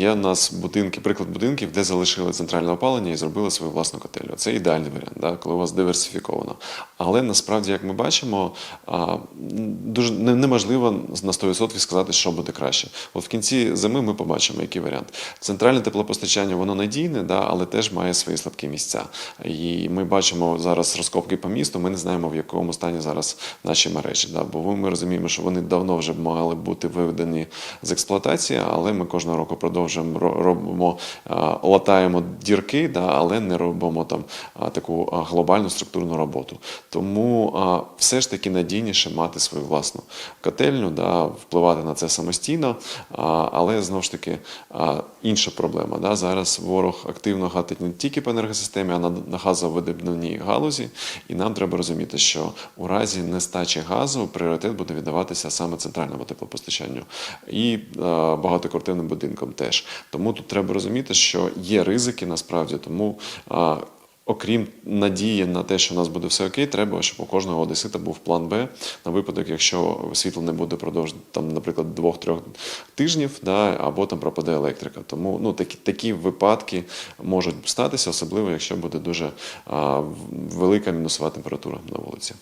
є у нас будинки, приклад будинків, де залишили центральне опалення і зробили свою власну котельню. Це ідеальний варіант, да, коли у вас диверсифіковано. Але насправді, як ми бачимо, дуже неможливо на 100% сказати, що буде краще. От в кінці зими ми побачимо, який варіант. Центральне теплопостачання воно надійне, да, але теж має свої слабкі місця. І ми бачимо зараз розкопки по місту. Ми не знаємо, в якому стані зараз наші мережі. Да, бо ми розуміємо, що вони давно вже мали бути виведені з експлуатації, але ми кожного року продовжуємо ро- робимо, латаємо дірки, да, але не робимо там таку глобальну структурну роботу. Тому все ж таки надійніше мати свою власну котельню, да, впливати на це самостійно. Але знову ж таки інша проблема. Да, зараз ворог активно гатить не тільки по енергосистемі, а на, газовидобувній галузі. І нам треба розуміти, що у разі нестачі газу пріоритет буде віддаватися саме центральному теплопостачанню і е, багатоквартирним будинкам теж. Тому тут треба розуміти, що є ризики насправді, тому. е, Окрім надії на те, що у нас буде все окей, треба, щоб у кожного одесита був план Б на випадок, якщо світло не буде продовж там, наприклад, двох-трьох тижнів, да, або там пропаде електрика. Тому ну такі такі випадки можуть статися, особливо якщо буде дуже а, велика мінусова температура на вулиці.